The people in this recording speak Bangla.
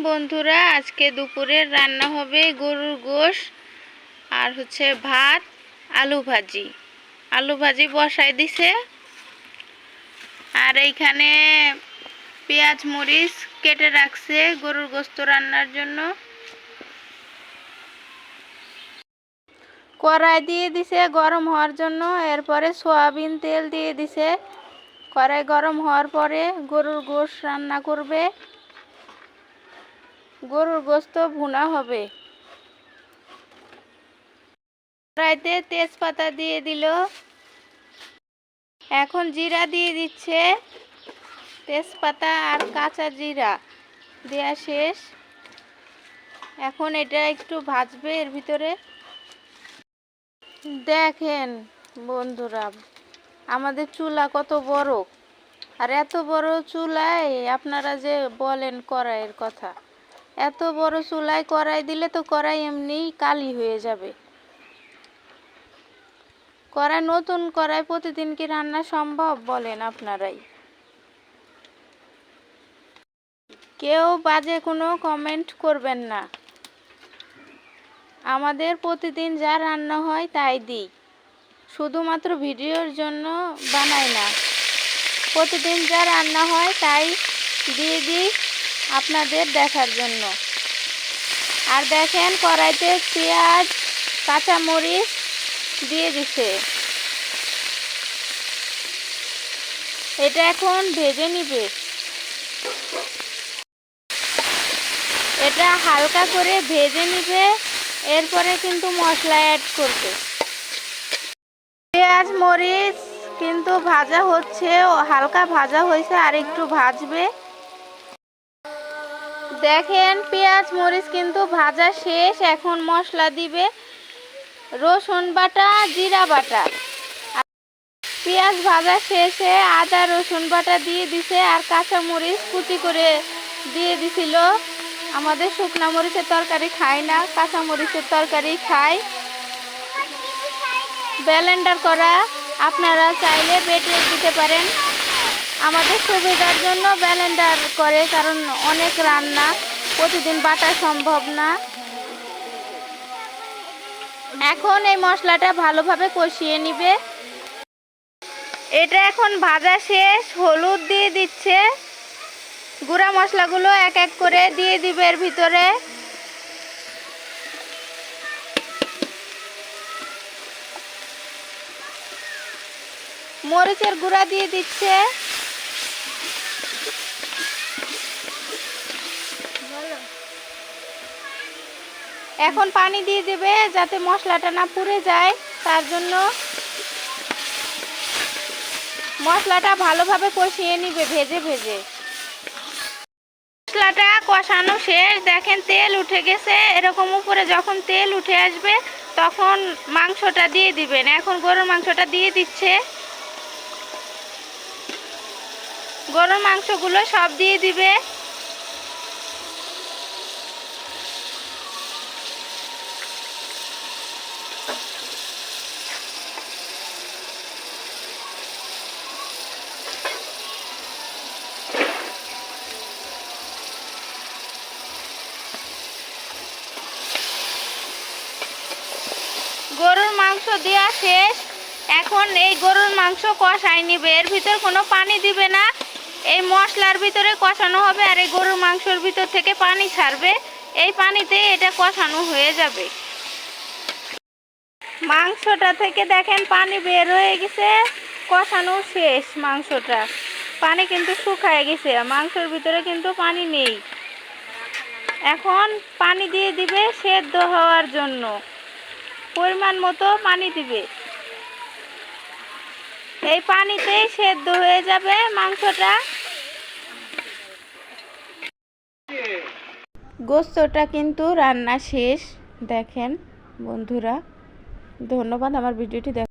বন্ধুরা, আজকে দুপুরের রান্না হবে গরুর গোশ আর হচ্ছে ভাত, আলু ভাজি। আলু ভাজি বসাই দিছে। আর এইখানে পেঁয়াজ মরিচ কেটে রাখছে গরুর গোস্ত রান্নার জন্য। কড়াই দিয়ে দিছে গরম হওয়ার জন্য, এরপরে সয়াবিন তেল দিয়ে দিছে। কড়াই গরম হওয়ার পরে গরুর গোশ রান্না করবে। গরুর গোস্ত ভুনা হবে। কড়াইতে তেজপাতা দিয়ে দিল। এখন জিরা দিয়ে দিচ্ছে। তেজপাতা আর কাঁচা জিরা দেয়া শেষ। এখন এটা একটু ভাজবে এর ভিতরে। দেখেন বন্ধুরা, আমাদের চুলা কত বড়। আর এত বড় চুলায় আপনারা যে বলেন কড়াইয়ের কথা। এত বড় চুলায় কড়াই দিলে তো কড়াই এমনিই কালি হয়ে যাবে। কড়াই নতুন কড়াই প্রতিদিন কি রান্না সম্ভব বলেন আপনারাই। কেউ বাজে কোনো কমেন্ট করবেন না। আমাদের প্রতিদিন যা রান্না হয় তাই দিই। শুধুমাত্র ভিডিওর জন্য বানাই না। প্রতিদিন যা রান্না হয় তাই দিয়ে দিই। আপনাদের দেখার জন্য। আর দেখেন, কড়াইতে পেঁয়াজ, কাঁচামরিচ দিয়ে দিছে। এটা এখন ভেজে নিবে। এটা হালকা করে ভেজে নিবে, এরপরে কিন্তু মশলা অ্যাড করবে। পেঁয়াজ, মরিচ কিন্তু ভাজা হচ্ছে হালকা ভাজা হয়েছে, আর একটু ভাজবে। দেখেন, পেঁয়াজ, মরিচ কিন্তু ভাজা শেষ। এখন মশলা দিবে রসুন বাটা, জিরা বাটা। পেঁয়াজ ভাজা শেষে আদা, রসুন বাটা দিয়ে দিছে আর কাঁচা মরিচ কুচি করে দিয়ে দিছিল। আমাদের শুকনা মরিচের তরকারি খাই না, কাঁচা মরিচের তরকারি খাই ব্যালেন্ডার করা, আপনারা চাইলে বেটে দিতে পারেন। আমাদের সুবিধার জন্য ব্যালেন্ডার করে, কারণ অনেক রান্না প্রতিদিন বাটা সম্ভব না। এখন এই মশলাটা ভালোভাবে কষিয়ে নিবে। এটা এখন ভাজা শেষ, হলুদ দিয়ে দিচ্ছে। গুঁড়া মশলাগুলো এক এক করে দিয়ে দিবে এর ভিতরে। মরিচের গুঁড়া দিয়ে দিচ্ছে। এখন পানি দিয়ে দেবে যাতে মশলাটা না পুড়ে যায়। তার জন্য মশলাটা ভালোভাবে কষিয়ে নিবে ভেজে ভেজে। মশলাটা কষানো শেষ। দেখেন তেল উঠে গেছে। এরকম উপরে যখন তেল উঠে আসবে, তখন মাংসটা দিয়ে দিবেন। এখন গরুর মাংসটা দিয়ে দিচ্ছে। গরুর মাংসগুলো সব দিয়ে দিবে। গরুর মাংস দেওয়া শেষ। এখন এই গরুর মাংস কষায় নিবে এর ভিতর কোনো পানি দিবে না। এই মশলার ভিতরে কষানো হবে আর এই গরুর মাংসর ভিতর থেকে পানি ছাড়বে। এই পানিতে এটা কষানো হয়ে যাবে। মাংসটা থেকে দেখেন পানি বের হয়ে গেছে। কষানো শেষ মাংসটা। পানি কিন্তু শুকায় গেছে। মাংসের ভিতরে কিন্তু পানি নেই। এখন পানি দিয়ে দিবে সেদ্ধ হওয়ার জন্য। পরিমাণ মতো পানি দিবে। এই পানিতেই সেদ্ধ হয়ে যাবে মাংসটা। গোস্তটা কিন্তু রান্না শেষ। দেখেন বন্ধুরা, ধন্যবাদ আমার ভিডিওটি দেখ